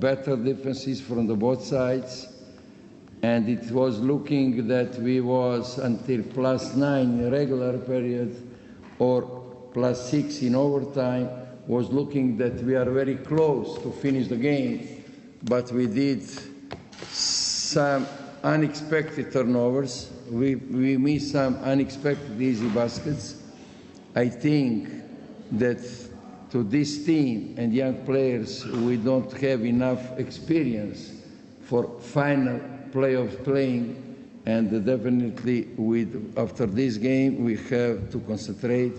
better defenses from the both sides. And it was looking that we was until plus nine regular period or plus six in overtime was looking that we are very close to finish the game, but we did some unexpected turnovers. We, we missed some unexpected easy baskets. I think that to this team and young players, we don't have enough experience for final playoff playing. And definitely, with, after this game, we have to concentrate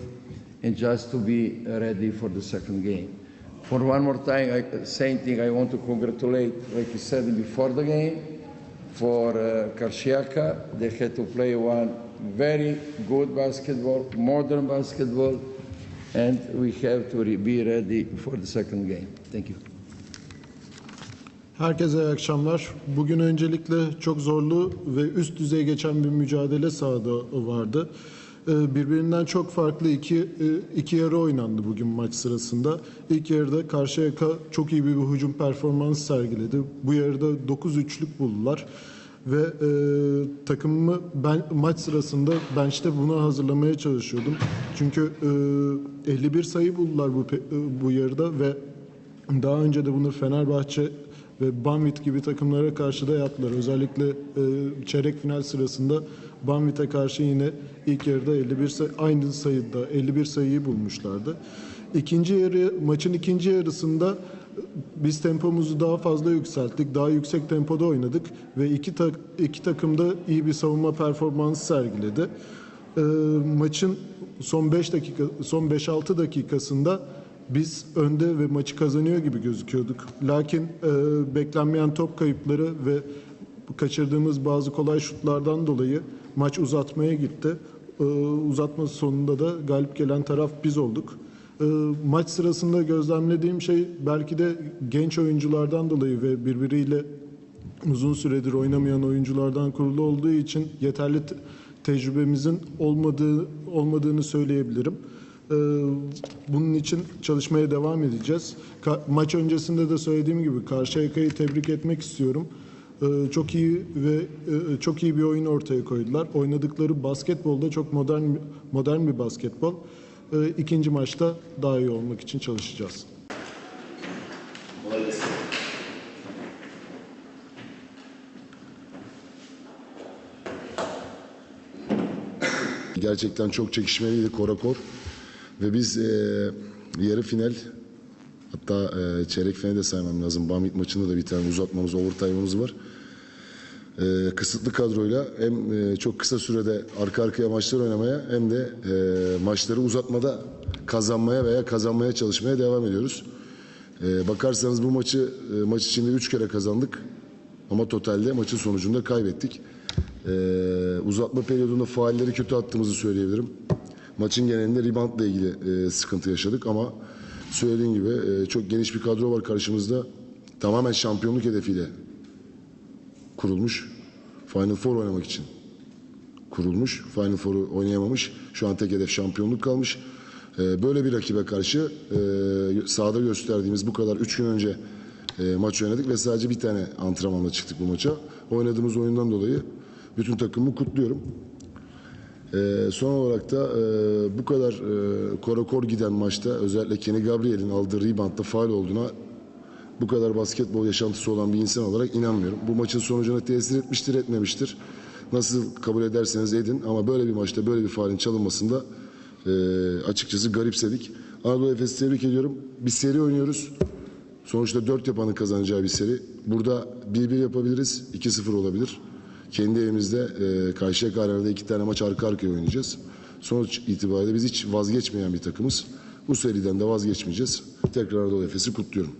and just to be ready for the second game. For one more time, I, same thing, I want to congratulate, like you said before the game, for uh, Karshiaka. They had to play one very good basketball, modern basketball, and we have to re- be ready for the second game. Thank you. Herkese iyi akşamlar. Bugün öncelikle çok zorlu ve üst düzey geçen bir mücadele sahada vardı. Ee, Birbirinden çok farklı iki, e, iki yarı oynandı bugün maç sırasında. İlk yarıda Karşıyaka çok iyi bir hücum performansı sergiledi. Bu yarıda 9 üçlük buldular. Ve e, takımımı ben maç sırasında bench'te bunu hazırlamaya çalışıyordum. Çünkü e, 51 sayı buldular bu pe- e, bu yarıda ve daha önce de bunu Fenerbahçe ve Banvit gibi takımlara karşı da yaptılar. Özellikle e, çeyrek final sırasında Banvit'e karşı yine ilk yarıda 51 sayı, aynı sayıda 51 sayıyı bulmuşlardı. İkinci yarı maçın ikinci yarısında e, biz tempomuzu daha fazla yükselttik. Daha yüksek tempoda oynadık ve iki, tak, iki takım da iyi bir savunma performansı sergiledi. E, maçın son 5 dakika son 5-6 dakikasında biz önde ve maçı kazanıyor gibi gözüküyorduk. Lakin e, beklenmeyen top kayıpları ve kaçırdığımız bazı kolay şutlardan dolayı maç uzatmaya gitti. E, uzatma sonunda da galip gelen taraf biz olduk. E, maç sırasında gözlemlediğim şey belki de genç oyunculardan dolayı ve birbiriyle uzun süredir oynamayan oyunculardan kurulu olduğu için yeterli te- tecrübemizin olmadığı olmadığını söyleyebilirim. Ee, Bunun için çalışmaya devam edeceğiz. Maç öncesinde de söylediğim gibi Karşıyaka'yı tebrik etmek istiyorum. Ee, Çok iyi ve e, çok iyi bir oyun ortaya koydular. Oynadıkları basketbolda çok modern modern bir basketbol. Ee, İkinci maçta daha iyi olmak için çalışacağız. Gerçekten çok çekişmeliydi Korakor. Ve biz e, yarı final hatta e, çeyrek finali de saymam lazım. Bamit maçında da bir tane uzatmamız, overtime'ımız var. E, kısıtlı kadroyla hem e, çok kısa sürede arka arkaya maçlar oynamaya hem de e, maçları uzatmada kazanmaya veya kazanmaya çalışmaya devam ediyoruz. E, bakarsanız bu maçı e, maç içinde 3 kere kazandık. Ama totalde maçın sonucunda kaybettik. E, uzatma periyodunda faalleri kötü attığımızı söyleyebilirim. Maçın genelinde reboundla ilgili e, sıkıntı yaşadık ama söylediğim gibi e, çok geniş bir kadro var karşımızda. Tamamen şampiyonluk hedefiyle kurulmuş. Final Four oynamak için kurulmuş. Final Four'u oynayamamış. Şu an tek hedef şampiyonluk kalmış. Ee, böyle bir rakibe karşı e, sahada gösterdiğimiz bu kadar 3 gün önce e, maç oynadık ve sadece bir tane antrenmanla çıktık bu maça. Oynadığımız oyundan dolayı bütün takımı kutluyorum. Ee, son olarak da e, bu kadar e, korakor giden maçta özellikle Kenny Gabriel'in aldığı reboundda faal olduğuna bu kadar basketbol yaşantısı olan bir insan olarak inanmıyorum. Bu maçın sonucuna tesir etmiştir, etmemiştir. Nasıl kabul ederseniz edin ama böyle bir maçta böyle bir faalin çalınmasında e, açıkçası garipsedik. Anadolu Efes'i tebrik ediyorum. Bir seri oynuyoruz. Sonuçta 4 yapanın kazanacağı bir seri. Burada 1-1 yapabiliriz, 2-0 olabilir. Kendi evimizde e, Karşıyaka Arena'da iki tane maç arka arkaya oynayacağız. Sonuç itibariyle biz hiç vazgeçmeyen bir takımız. Bu seriden de vazgeçmeyeceğiz. Tekrar Anadolu Efes'i kutluyorum.